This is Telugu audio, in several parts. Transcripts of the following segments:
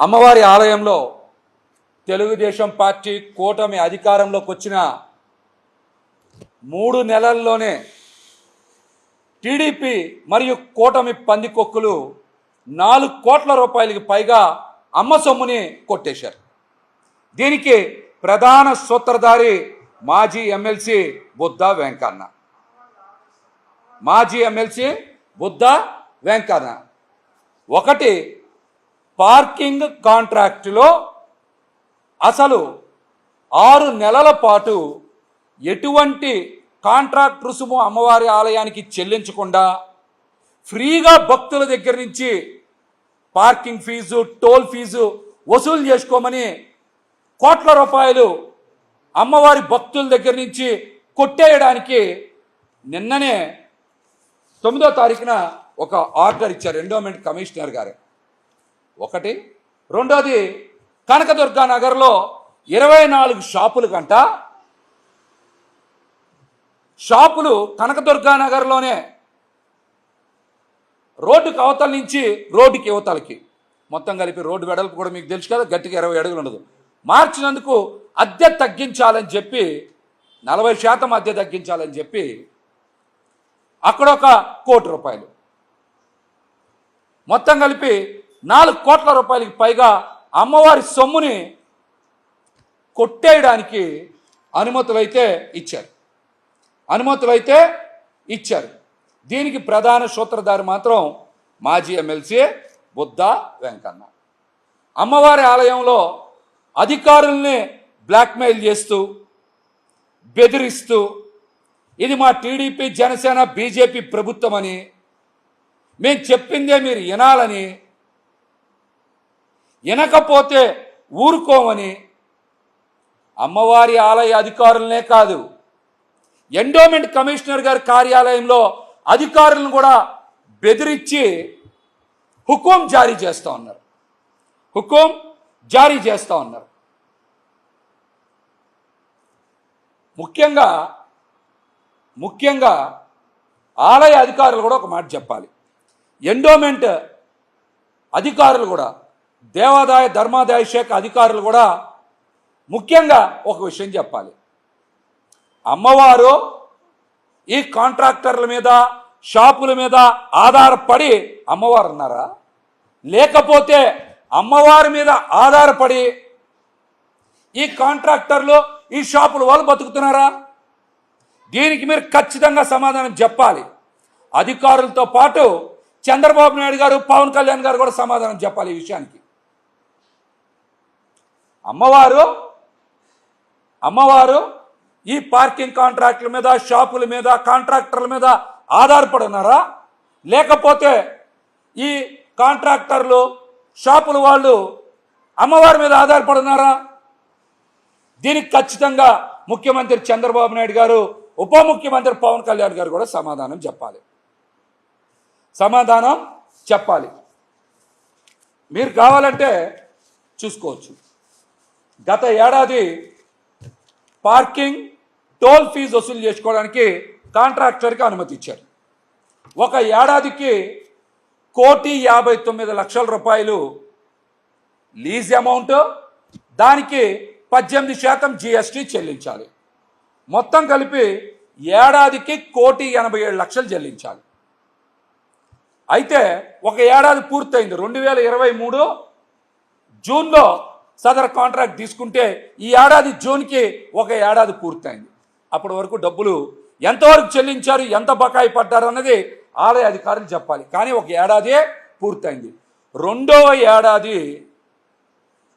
అమ్మవారి ఆలయంలో తెలుగుదేశం పార్టీ కూటమి అధికారంలోకి వచ్చిన మూడు నెలల్లోనే టీడీపీ మరియు కూటమి పందికొక్కులు నాలుగు కోట్ల రూపాయలకి పైగా అమ్మ సొమ్ముని కొట్టేశారు. దీనికి ప్రధాన సూత్రధారి మాజీ ఎమ్మెల్సీ బుద్ధ వెంకన్న. మాజీ ఎమ్మెల్సీ బుద్ధ వెంకన్న. ఒకటి పార్కింగ్ కాంట్రాక్టులో అసలు ఆరు నెలల పాటు ఎటువంటి కాంట్రాక్ట్ రుసుము అమ్మవారి ఆలయానికి చెల్లించకుండా ఫ్రీగా భక్తుల దగ్గర నుంచి పార్కింగ్ ఫీజు టోల్ ఫీజు వసూలు చేసుకోమని కోట్ల రూపాయలు అమ్మవారి భక్తుల దగ్గర నుంచి కొట్టేయడానికి నిన్ననే తొమ్మిదో తారీఖున ఒక ఆర్డర్ ఇచ్చారు ఎండోమెంట్ కమిషనర్ గారు. ఒకటి. రెండోది కనకదుర్గా నగర్లో ఇరవై నాలుగు షాపులు కంట. షాపులు కనకదుర్గా నగర్లోనే. రోడ్డుకి అవతల నుంచి రోడ్డుకి యువతలకి మొత్తం కలిపి రోడ్డు వెడల్పు కూడా మీకు తెలుసు కదా గట్టిగా ఇరవై అడుగులు ఉండదు. మార్చినందుకు అద్దె తగ్గించాలని చెప్పి నలభై శాతం అద్దె తగ్గించాలని చెప్పి అక్కడ ఒక కోటి రూపాయలు. మొత్తం కలిపి నాలుగు కోట్ల రూపాయలకి పైగా అమ్మవారి సొమ్ముని కొట్టేయడానికి అనుమతులైతే ఇచ్చారు. అనుమతులైతే ఇచ్చారు. దీనికి ప్రధాన సూత్రధారి మాత్రం మాజీ ఎమ్మెల్సీ బుద్ధ వెంకన్న. అమ్మవారి ఆలయంలో అధికారుల్ని బ్లాక్మెయిల్ చేస్తూ బెదిరిస్తూ ఇది మా టీడీపీ జనసేన బీజేపీ ప్రభుత్వం అని మేము చెప్పిందే మీరు వినాలని వినకపోతే ఊరుకోమని అమ్మవారి ఆలయ అధికారులనే కాదు ఎండోమెంట్ కమిషనర్ గారి కార్యాలయంలో అధికారులను కూడా బెదిరించి హుకుం జారీ చేస్తూ ఉన్నారు. హుకుం జారీ చేస్తూ ఉన్నారు. ముఖ్యంగా ముఖ్యంగా ఆలయ అధికారులు కూడా ఒక మాట చెప్పాలి. ఎండోమెంట్ అధికారులు కూడా దేవాదాయ ధర్మాదాయ శాఖ అధికారులు కూడా ముఖ్యంగా ఒక విషయం చెప్పాలి. అమ్మవారు ఈ కాంట్రాక్టర్ల మీద షాపుల మీద ఆధారపడి అమ్మవారు ఉన్నారా లేకపోతే అమ్మవారి మీద ఆధారపడి ఈ కాంట్రాక్టర్లు ఈ షాపుల వాళ్ళు బతుకుతున్నారా? దీనికి మీరు ఖచ్చితంగా సమాధానం చెప్పాలి. అధికారులతో పాటు చంద్రబాబు నాయుడు గారు పవన్ కళ్యాణ్ గారు కూడా సమాధానం చెప్పాలి ఈ విషయానికి. అమ్మవారు అమ్మవారు ఈ పార్కింగ్ కాంట్రాక్టుల మీద షాపుల మీద కాంట్రాక్టర్ల మీద ఆధారపడి ఉన్నారా లేకపోతే ఈ కాంట్రాక్టర్లు షాపుల వాళ్ళు అమ్మవారి మీద ఆధారపడి ఉన్నారా దీనికి ఖచ్చితంగా ముఖ్యమంత్రి చంద్రబాబు నాయుడు గారు ఉప ముఖ్యమంత్రి పవన్ కళ్యాణ్ గారు కూడా సమాధానం చెప్పాలి. సమాధానం చెప్పాలి. మీరు కావాలంటే చూసుకోవచ్చు. గత ఏడాది పార్కింగ్ టోల్ ఫీజు వసూలు చేసుకోవడానికి కాంట్రాక్టర్కి అనుమతి ఇచ్చారు. ఒక ఏడాదికి కోటి యాభై తొమ్మిది లక్షల రూపాయలు లీజ్ అమౌంట్ దానికి పద్దెనిమిది శాతం జిఎస్టీ చెల్లించాలి. మొత్తం కలిపి ఏడాదికి కోటి ఎనభై ఏడు లక్షలు చెల్లించాలి. అయితే ఒక ఏడాది పూర్తయింది. రెండు వేల ఇరవై మూడు జూన్లో సదర్ కాంట్రాక్ట్ తీసుకుంటే ఈ ఏడాది జూన్కి ఒక ఏడాది పూర్తయింది. అప్పటి వరకు డబ్బులు ఎంతవరకు చెల్లించారు ఎంత బకాయి పడ్డారు అన్నది ఆలయ అధికారులు చెప్పాలి. కానీ ఒక ఏడాదే పూర్తయింది. రెండవ ఏడాది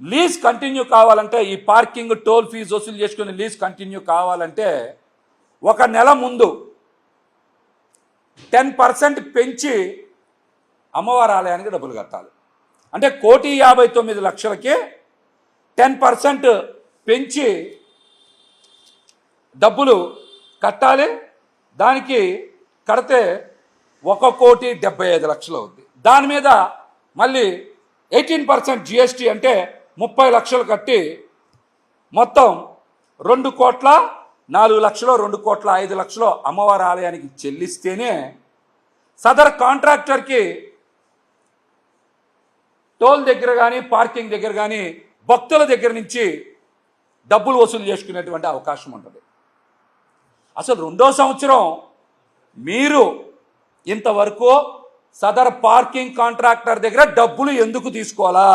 లీజ్ కంటిన్యూ కావాలంటే ఈ పార్కింగ్ టోల్ ఫీజు వసూలు చేసుకుని లీజ్ కంటిన్యూ కావాలంటే ఒక నెల ముందు టెన్ పర్సెంట్ పెంచి అమ్మవారి ఆలయానికి డబ్బులు కట్టాలి. అంటే కోటి యాభై తొమ్మిది లక్షలకి టెన్ పర్సెంట్ పెంచి డబ్బులు కట్టాలి. దానికి కడితే ఒక కోటి డెబ్బై ఐదు లక్షలు అవుద్ది. దాని మీద మళ్ళీ ఎయిటీన్ పర్సెంట్ జిఎస్టీ అంటే ముప్పై లక్షలు కట్టి మొత్తం రెండు కోట్ల నాలుగు లక్షలు రెండు కోట్ల ఐదు లక్షలు అమ్మవారి ఆలయానికి చెల్లిస్తేనే సదర్ కాంట్రాక్టర్కి టోల్ దగ్గర కానీ పార్కింగ్ దగ్గర కానీ భక్తుల దగ్గర నుంచి డబ్బులు వసూలు చేసుకునేటువంటి అవకాశం ఉంటుంది. అసలు రెండో సంవత్సరం మీరు ఇంతవరకు సదర్ పార్కింగ్ కాంట్రాక్టర్ దగ్గర డబ్బులు ఎందుకు తీసుకోవాలా?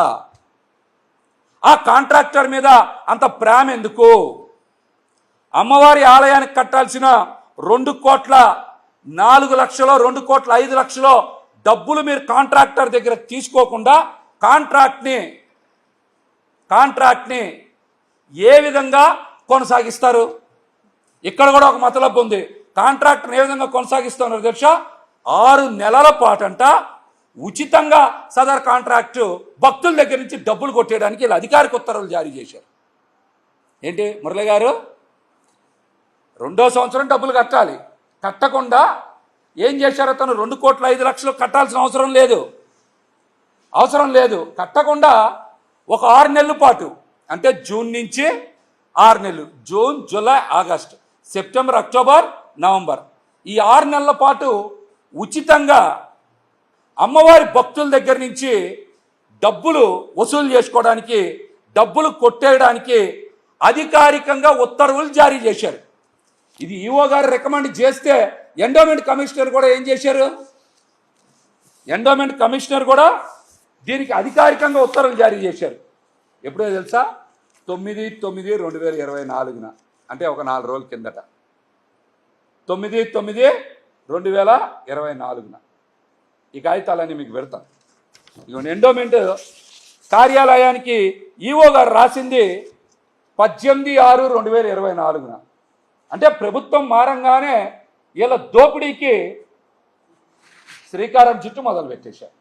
ఆ కాంట్రాక్టర్ మీద అంత ప్రేమ ఎందుకు? అమ్మవారి ఆలయానికి కట్టాల్సిన రెండు కోట్ల నాలుగు లక్షలో రెండు కోట్ల ఐదు లక్షలో డబ్బులు మీరు కాంట్రాక్టర్ దగ్గర తీసుకోకుండా కాంట్రాక్ట్ని కాంట్రాక్ట్ని ఏ విధంగా కొనసాగిస్తారు? ఇక్కడ కూడా ఒక మతలబు ఉంది. కాంట్రాక్ట్ని ఏ విధంగా కొనసాగిస్తున్నారు తెలుసా? ఆరు నెలల పాటంట ఉచితంగా సదర్ కాంట్రాక్టు భక్తుల దగ్గర నుంచి డబ్బులు కొట్టేయడానికి వీళ్ళు అధికారిక ఉత్తర్వులు జారీ చేశారు. ఏంటి మురళి గారు? రెండో సంవత్సరం డబ్బులు కట్టాలి. కట్టకుండా ఏం చేశారో తను రెండు కోట్ల ఐదు లక్షలు కట్టాల్సిన అవసరం లేదు. అవసరం లేదు. కట్టకుండా ఒక ఆరు నెలల పాటు అంటే జూన్ నుంచి ఆరు నెలలు June July August September October November. ఈ ఆరు నెలల పాటు ఉచితంగా అమ్మవారి భక్తుల దగ్గర నుంచి డబ్బులు వసూలు చేసుకోవడానికి డబ్బులు కొట్టేయడానికి అధికారికంగా ఉత్తర్వులు జారీ చేశారు. ఇది ఈఓ గారు రికమెండ్ చేస్తే ఎండోమెంట్ కమిషనర్ కూడా ఏం చేశారు? ఎండోమెంట్ కమిషనర్ కూడా దీనికి అధికారికంగా ఉత్తర్వులు జారీ చేశారు. ఎప్పుడో తెలుసా? తొమ్మిది తొమ్మిది రెండు వేల ఇరవై నాలుగున. అంటే ఒక నాలుగు రోజుల కిందట. తొమ్మిది తొమ్మిది రెండు వేల ఇరవై నాలుగున. ఈ కాగితాలన్నీ మీకు పెడతాను. ఇవన్న ఎండోమెంట్. కార్యాలయానికి ఈఓ గారు రాసింది పద్దెనిమిది ఆరు రెండు వేల ఇరవై నాలుగున. అంటే ప్రభుత్వం మారంగానే వీళ్ళ దోపిడీకి శ్రీకారం చుట్టూ మొదలు పెట్టేశారు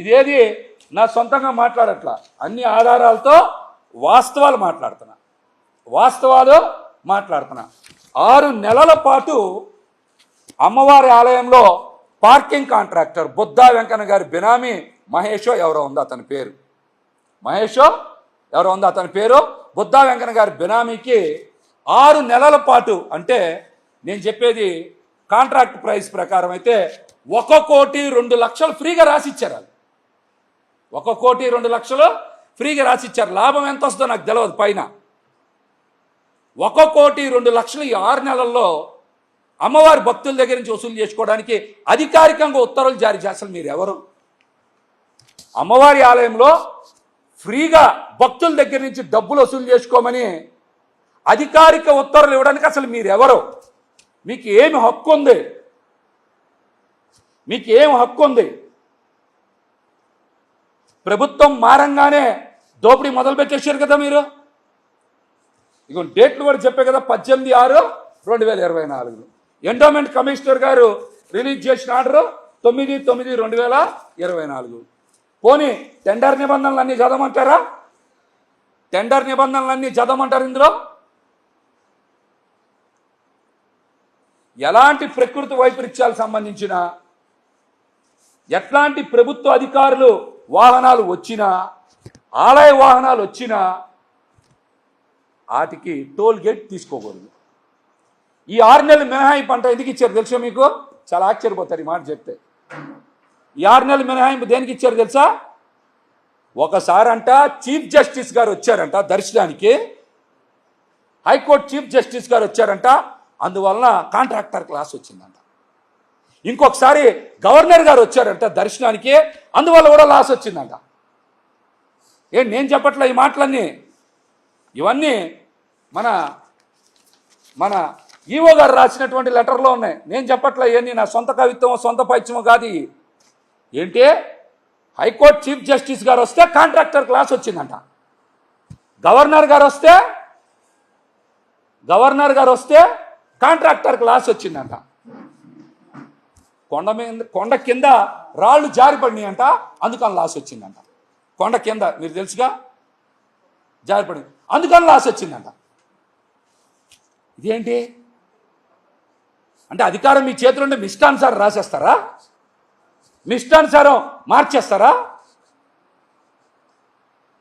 ఇదేది? నా సొంతంగా మాట్లాడట్లా. అన్ని ఆధారాలతో వాస్తవాలు మాట్లాడుతున్నా. వాస్తవాలు మాట్లాడుతున్నా. ఆరు నెలల పాటు అమ్మవారి ఆలయంలో పార్కింగ్ కాంట్రాక్టర్ బుద్ధా వెంకన్న గారి బినామీ మహేషో ఎవరో ఉందో అతని పేరు. మహేషో ఎవరో ఉందో అతని పేరు? బుద్ధా వెంకన్న గారి బినామీకి ఆరు నెలల పాటు అంటే నేను చెప్పేది కాంట్రాక్ట్ ప్రైస్ ప్రకారం అయితే ఒక కోటి రెండు లక్షలు ఫ్రీగా రాసిచ్చారు వాళ్ళు. ఒక కోటి రెండు లక్షలు ఫ్రీగా రాసిచ్చారు. లాభం ఎంత వస్తుందో నాకు తెలియదు పైన. ఒక కోటి రెండు లక్షలు ఈ ఆరు నెలల్లో అమ్మవారి భక్తుల దగ్గర నుంచి వసూలు చేసుకోవడానికి అధికారికంగా ఉత్తర్వులు జారీ చేస్తారు మీరు ఎవరు అమ్మవారి ఆలయంలో ఫ్రీగా భక్తుల దగ్గర నుంచి డబ్బులు వసూలు చేసుకోమని అధికారిక ఉత్తర్వులు ఇవ్వడానికి అసలు మీరు ఎవరు మీకు ఏమి హక్కు ఉంది? మీకు ఏమి హక్కు ఉంది? ప్రభుత్వం మారంగానే దోపిడీ మొదలు పెట్టేశారు కదా మీరు? ఇక డేట్లు కూడా చెప్పే కదా పద్దెనిమిది ఆరు రెండు వేల ఇరవై నాలుగు ఎండోమెంట్ కమిషనర్ గారు రిలీజ్ చేసిన ఆర్డరు తొమ్మిది తొమ్మిది రెండు వేల ఇరవై నాలుగు. పోనీ టెండర్ నిబంధనలు అన్నీ చదవమంటారా? టెండర్ నిబంధనలు అన్నీ చదవమంటారు ఇందులో? ఎలాంటి ప్రకృతి వైపరీత్యాలు సంబంధించిన ఎట్లాంటి ప్రభుత్వ అధికారులు వాహనాలు వచ్చినా ఆలయ వాహనాలు వచ్చినా వాటికి టోల్ గేట్ తీసుకోకూడదు. ఈ ఆరు నెలల మినహాయింపు అంట ఎందుకు ఇచ్చారు తెలుసా మీకు? చాలా ఆశ్చర్యపోతారు ఈ మాట చెప్తే. ఈ ఆరు నెలల మినహాయింపు దేనికి ఇచ్చారు తెలుసా? ఒకసారి అంట చీఫ్ జస్టిస్ గారు వచ్చారంట దర్శనానికి. హైకోర్టు చీఫ్ జస్టిస్ గారు వచ్చారంట అందువలన కాంట్రాక్టర్ క్లాస్ వచ్చిందంట. ఇంకొకసారి గవర్నర్ గారు వచ్చారంట దర్శనానికి అందువల్ల కూడా లాస్ వచ్చిందంట. ఏం నేను చెప్పట్లే ఈ మాటలన్నీ. ఇవన్నీ మన మన ఈవో గారు రాసినటువంటి లెటర్లో ఉన్నాయి. నేను చెప్పట్లే ఇవన్నీ నా సొంత కవిత్వం సొంత పైత్యమో కాదు ఏంటి? హైకోర్టు చీఫ్ జస్టిస్ గారు వస్తే కాంట్రాక్టర్ క్లాస్ వచ్చిందంట. గవర్నర్ గారు వస్తే గవర్నర్ గారు వస్తే కాంట్రాక్టర్ క్లాస్ వచ్చిందంట. కొండ మీద కొండ కింద రాళ్ళు జారిపడినాయి అంట అందుకని లాస్ వచ్చిందంట. కొండ కింద మీరు తెలుసుగా? జారిపడింది అందుకని లాస్ వచ్చిందంట. ఇదేంటి? అంటే అధికారం మీ చేతిలో ఉంటే మిష్టానుసారం రాసేస్తారా? మిష్టానుసారం మార్చేస్తారా?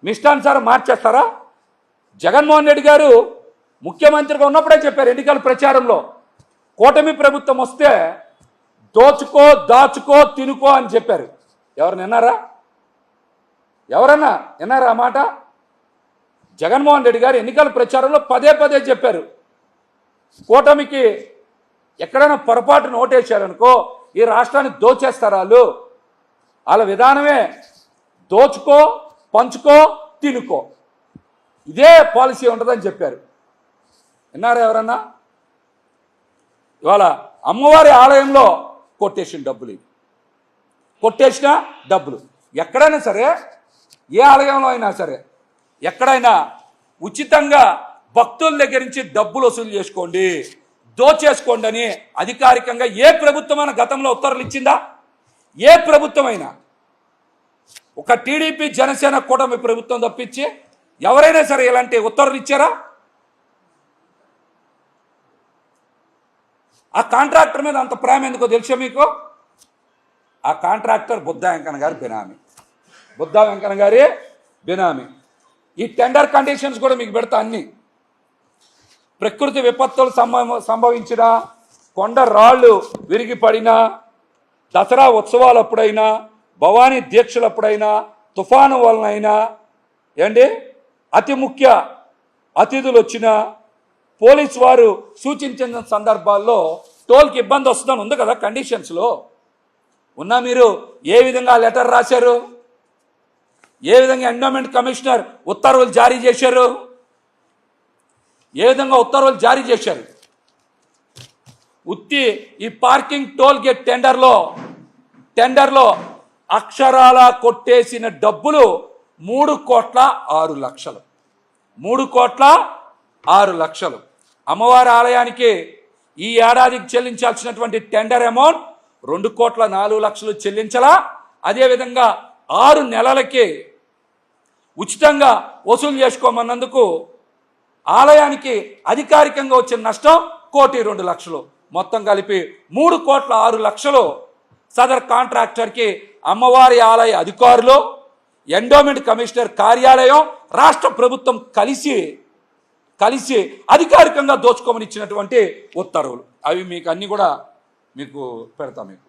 మిష్టానుసారం మార్చేస్తారా? జగన్మోహన్ రెడ్డి గారు ముఖ్యమంత్రిగా ఉన్నప్పుడే చెప్పారు ఎన్నికల ప్రచారంలో. కూటమి ప్రభుత్వం వస్తే దోచుకో దాచుకో తినుకో అని చెప్పారు. ఎవరు విన్నారా ఎవరన్నా విన్నారా ఆ మాట? జగన్మోహన్ రెడ్డి గారు ఎన్నికల ప్రచారంలో పదే పదే చెప్పారు. కూటమికి ఎక్కడైనా పొరపాటు నోటేశారనుకో ఈ రాష్ట్రాన్ని దోచేస్తారు వాళ్ళు? వాళ్ళ విధానమే దోచుకో పంచుకో తినుకో. ఇదే పాలసీ ఉంటుందని చెప్పారు. విన్నారా ఎవరన్నా? ఇవాళ అమ్మవారి ఆలయంలో కొట్టేసిన డబ్బులు ఇవి. కొట్టేసిన డబ్బులు. ఎక్కడైనా సరే ఏ ఆలయంలో అయినా సరే ఎక్కడైనా ఉచితంగా భక్తుల దగ్గర నుంచి డబ్బులు వసూలు చేసుకోండి. దోచేసుకోండి అని అధికారికంగా ఏ ప్రభుత్వమైనా గతంలో ఉత్తర్వులు ఇచ్చిందా? ఏ ప్రభుత్వమైనా? ఒక టీడీపీ జనసేన కూటమి ప్రభుత్వం తప్పించి ఎవరైనా సరే ఇలాంటి ఉత్తర్వులు ఇచ్చారా? ఆ కాంట్రాక్టర్ మీద అంత ప్రేమ ఎందుకో తెలుసా మీకు? ఆ కాంట్రాక్టర్ బుద్ధ వెంకన్న గారి బినామీ. బుద్ధ వెంకన్న గారి బినామీ. ఈ టెండర్ కండిషన్స్ కూడా మీకు పెడతా అన్ని. ప్రకృతి విపత్తులు సంభవ సంభవించిన కొండ రాళ్ళు విరిగి పడినా దసరా ఉత్సవాలప్పుడైనా భవానీ దీక్షలప్పుడైనా తుఫాను వలనైనా ఏండి అతి ముఖ్య అతిథులు వచ్చినా పోలీస్ వారు సూచించిన సందర్భాల్లో టోల్కి ఇబ్బంది వస్తుందని ఉంది కదా కండిషన్స్లో ఉన్నా మీరు ఏ విధంగా లెటర్ రాశారు? ఏ విధంగా ఎండోమెంట్ కమిషనర్ ఉత్తర్వులు జారీ చేశారు? ఏ విధంగా ఉత్తర్వులు జారీ చేశారు? ఉత్తి ఈ పార్కింగ్ టోల్ గేట్ టెండర్లో టెండర్లో అక్షరాల కొట్టేసిన డబ్బులు మూడు కోట్ల ఆరు లక్షలు. మూడు కోట్ల ఆరు లక్షలు. అమ్మవారి ఆలయానికి ఈ ఏడాదికి చెల్లించాల్సినటువంటి టెండర్ అమౌంట్ రెండు కోట్ల నాలుగు లక్షలు చెల్లించలా. అదేవిధంగా ఆరు నెలలకి ఉచితంగా వసూలు చేసుకోమన్నందుకు ఆలయానికి అధికారికంగా వచ్చిన నష్టం కోటి రెండు లక్షలు. మొత్తం కలిపి మూడు కోట్ల ఆరు లక్షలు సదర్ కాంట్రాక్టర్కి అమ్మవారి ఆలయ అధికారులు ఎండోమెంట్ కమిషనర్ కార్యాలయం రాష్ట్ర ప్రభుత్వం కలిసి కలిసి అధికారికంగా దోచుకోమని ఇచ్చినటువంటి ఉత్తర్వులు. అవి మీకు అన్నీ కూడా మీకు పెడతాం మీకు.